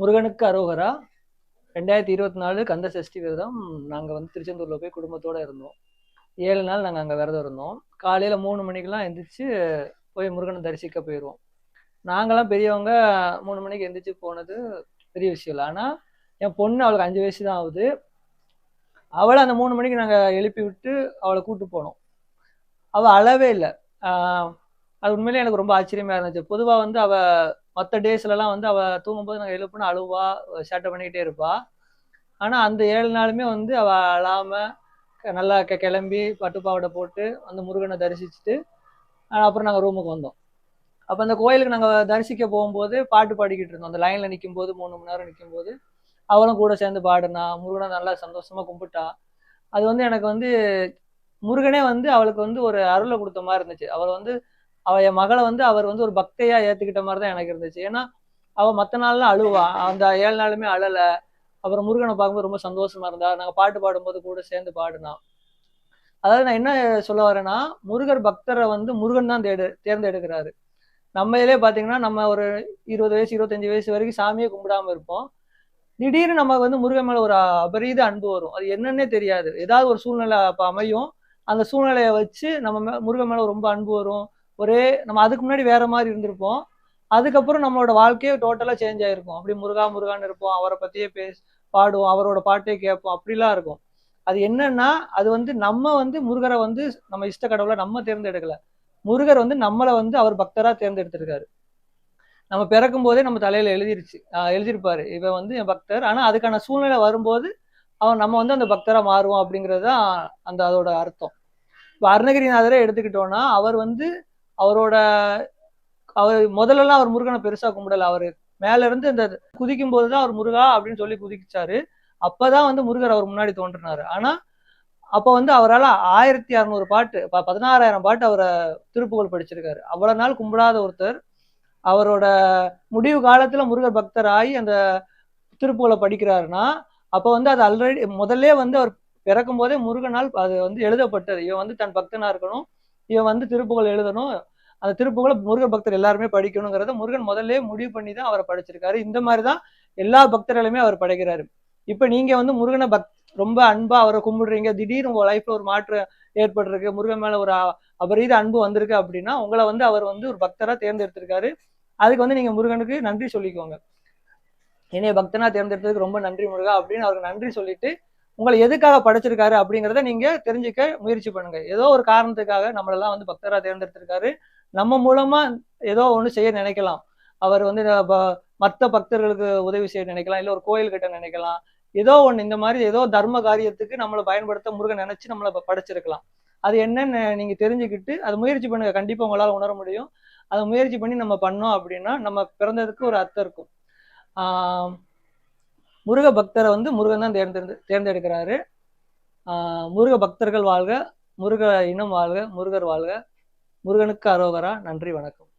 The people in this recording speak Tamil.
முருகனுக்கு அரோகரா. ரெண்டாயிரத்தி இருபத்தி நாலு கந்த சஷ்டி விரதம். நாங்கள் வந்து திருச்செந்தூரில் போய் குடும்பத்தோடு இருந்தோம். ஏழு நாள் நாங்கள் அங்கே விரதம் இருந்தோம். காலையில் மூணு மணிக்கெலாம் எந்திரிச்சு போய் முருகனை தரிசிக்க போயிடுவோம் நாங்களாம் பெரியவங்க மூணு மணிக்கு எந்திரிச்சு போனது பெரிய விஷயம் இல்லை. ஆனால் என் பொண்ணு அவளுக்கு அஞ்சு வயசு தான் ஆகுது. அவளை அந்த மூணு மணிக்கு நாங்கள் எழுப்பி விட்டு அவளை கூப்பிட்டு போனோம். அவள் அழவே இல்லை. அது உண்மையிலே எனக்கு ரொம்ப ஆச்சரியமாக இருந்துச்சு. பொதுவாக வந்து அவள் மற்ற டேஸ்லலாம் வந்து அவள் தூங்கும்போது நாங்கள் எழுப்புனா அழுவா சேட்டை பண்ணிக்கிட்டே இருப்பாள் ஆனால் அந்த ஏழு நாளுமே வந்து அவள் அழாமல் நல்லா கிளம்பி பட்டுப்பாவடை போட்டு அந்த முருகனை தரிசிச்சுட்டு அப்புறம் நாங்கள் ரூமுக்கு வந்தோம். அப்போ அந்த கோயிலுக்கு நாங்கள் தரிசிக்க போகும்போது பாட்டு பாடிக்கிட்டு இருந்தோம். அந்த லைனில் நிற்கும் போது மூணு மணி நேரம் நிற்கும் போது அவளும் கூட சேர்ந்து பாடுனா முருகனை நல்லா சந்தோஷமாக கும்பிட்டா. அது வந்து எனக்கு வந்து முருகனே வந்து அவளுக்கு வந்து ஒரு அருளை கொடுத்த மாதிரி இருந்துச்சு. அவள் வந்து அவ என் மகளை வந்து அவர் வந்து ஒரு பக்தையா ஏத்துக்கிட்ட மாதிரி தான் எனக்கு இருந்துச்சு. ஏன்னா அவ மற்ற நாள்லாம் அழுவா. அந்த ஏழு நாளுமே அழலை. அப்புறம் முருகனை பார்க்கும்போது ரொம்ப சந்தோஷமா இருந்தா. நாங்க பாட்டு பாடும்போது கூட சேர்ந்து பாடினா. அதாவது நான் என்ன சொல்ல வரேன்னா முருகர் பக்தரை வந்து முருகன் தான் தேடு தேர்ந்தெடுக்கிறாரு. நம்ம இதிலே பார்த்தீங்கன்னா நம்ம ஒரு இருபது வயசு இருபத்தஞ்சு வயசு வரைக்கும் சாமியே கும்பிடாம இருப்போம். திடீர்னு நம்ம வந்து முருகன் மேல ஒரு அபரீத அன்பு வரும். அது என்னன்னே தெரியாது. ஏதாவது ஒரு சூழ்நிலை அப்போ அமையும். அந்த சூழ்நிலையை வச்சு நம்ம மே முருகன் மேல ரொம்ப அன்பு வரும். ஒரே நம்ம அதுக்கு முன்னாடி வேற மாதிரி இருந்திருப்போம். அதுக்கப்புறம் நம்மளோட வாழ்க்கையே டோட்டலாக சேஞ்ச் ஆயிருக்கும். அப்படி முருகா முருகான்னு இருப்போம். அவரை பற்றியே பேச பாடுவோம். அவரோட பாட்டே கேட்போம். அப்படிலாம் இருக்கும். அது என்னன்னா அது வந்து நம்ம வந்து முருகரை வந்து நம்ம இஷ்ட கடவுளை நம்ம தேர்ந்தெடுக்கல. முருகர் வந்து நம்மளை வந்து அவர் பக்தரா தேர்ந்தெடுத்திருக்காரு. நம்ம பிறக்கும் போதே நம்ம தலையில எழுதிருச்சு. எழுதியிருப்பாரு. இவன் வந்து என் பக்தர். ஆனா அதுக்கான சூழ்நிலை வரும்போது அவன் நம்ம வந்து அந்த பக்தரா மாறுவோம் அப்படிங்கிறது தான் அந்த அதோட அர்த்தம். இப்போ அருணகிரிநாதரே எடுத்துக்கிட்டோம்னா அவர் வந்து அவரோட அவர் முதல்லலாம் அவர் முருகனை பெருசா கும்பிடல. அவரு மேல இருந்து இந்த குதிக்கும் போதுதான் அவர் முருகா அப்படின்னு சொல்லி குதிச்சாரு. அப்பதான் வந்து முருகர் அவர் முன்னாடி தோன்றினாரு. ஆனா அப்ப வந்து அவரால் ஆயிரத்தி அறநூறு பாட்டு பதினாறாயிரம் பாட்டு அவரை திருப்புகழ் படிச்சிருக்காரு. அவ்வளவு நாள் கும்பிடாத ஒருத்தர். அவரோட முடிவு காலத்துல முருகர் பக்தர் ஆகி அந்த திருப்புகளை படிக்கிறாருன்னா அப்ப வந்து அது ஆல்ரெடி முதல்ல வந்து அவர் பிறக்கும் போதே முருகனால் அது வந்து எழுதப்பட்டது. இவன் வந்து தன் பக்தனா இருக்கணும். இவன் வந்து திருப்புகழ் எழுதணும். அந்த திருப்புகளை முருகன் பக்தர் எல்லாருமே படிக்கணுங்கிறத முருகன் முதல்ல முடிவு பண்ணி தான் அவரை படிச்சிருக்காரு. இந்த மாதிரி தான் எல்லா பக்தர்களுமே அவர் படைக்கிறாரு. இப்போ நீங்க வந்து முருகனை பக் ரொம்ப அன்பா அவரை கும்பிடுறீங்க திடீர்னு உங்க லைஃப்ல ஒரு மாற்றம் ஏற்பட்டிருக்கு முருகன் மேல ஒரு அபரீத அன்பு வந்திருக்கு அப்படின்னா உங்களை வந்து அவர் வந்து ஒரு பக்தரா தேர்ந்தெடுத்திருக்காரு. அதுக்கு வந்து நீங்க முருகனுக்கு நன்றி சொல்லிக்கோங்க. என்னைய பக்தனா தேர்ந்தெடுத்ததுக்கு ரொம்ப நன்றி முருகா அப்படின்னு அவருக்கு நன்றி சொல்லிட்டு உங்களை எதுக்காக படைச்சிருக்காரு அப்படிங்கிறத நீங்க தெரிஞ்சுக்க முயற்சி பண்ணுங்க. ஏதோ ஒரு காரணத்துக்காக நம்மளெல்லாம் வந்து பக்தரா தேர்ந்தெடுத்திருக்காரு. நம்ம மூலமா ஏதோ ஒண்ணு செய்ய நினைக்கலாம். அவர் வந்து மற்ற பக்தர்களுக்கு உதவி செய்ய நினைக்கலாம் இல்ல ஒரு கோயில் கிட்ட நினைக்கலாம். ஏதோ ஒண்ணு இந்த மாதிரி ஏதோ தர்ம காரியத்துக்கு நம்மளை பயன்படுத்த முருகன் நினைச்சு நம்மளை படைச்சிருக்கலாம். அது என்னன்னு நீங்க தெரிஞ்சுக்கிட்டு அதை முயற்சி பண்ணுங்க. கண்டிப்பா உங்களால உணர முடியும். அதை முயற்சி பண்ணி நம்ம பண்ணோம் அப்படின்னா நம்ம பிறந்ததுக்கு ஒரு அர்த்தம் இருக்கும். ஆஹ் முருக பக்தரை வந்து முருகன் தான் தேர்ந்தெடு தேர்ந்தெடுக்கிறாரு. ஆஹ் முருக பக்தர்கள் வாழ்க முருக இனம் வாழ்க முருகர் வாழ்க. முருகனுக்கு அரோகரா நன்றி வணக்கம்.